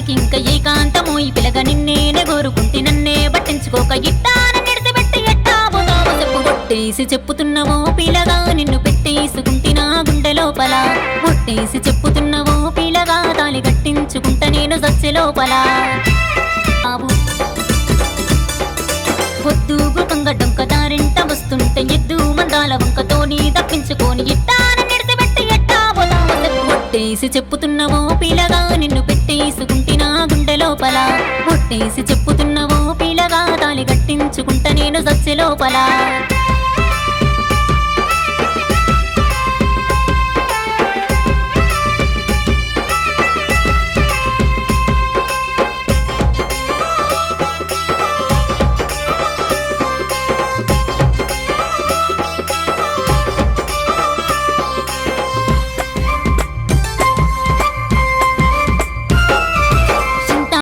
నాకింక ఏకాంతము. ఈ పిలగ నిన్నేనే కోరుకుంటే నన్నే పట్టించుకోక ఇట్టాన నిడిసిపెట్టి ఎట్టా చెప్పు కొట్టేసి చెప్పుతున్నావో పిలగా. నిన్ను పెట్టేసుకుంటినా గుండె లోపల కొట్టేసి చెప్పుతున్నావో పిలగా. తాలి కట్టించుకుంటా నేను సచ్చె లోపల. పొద్దుగు పొద్దు గుకంగ డొంక దారింట వస్తుంటే ఎద్దు మందాల వంకతోని తప్పించుకొని ఇట్టాన నిడిచిపెట్టి ఎట్టా పోతావో చెప్పు కొట్టేసి చెప్పుతున్నావో గుండె లోపల. పుట్టేసి చెప్పుతున్న ఓ పిలగా తాలి కట్టించుకుంటా నేను సచ్చె లోపల.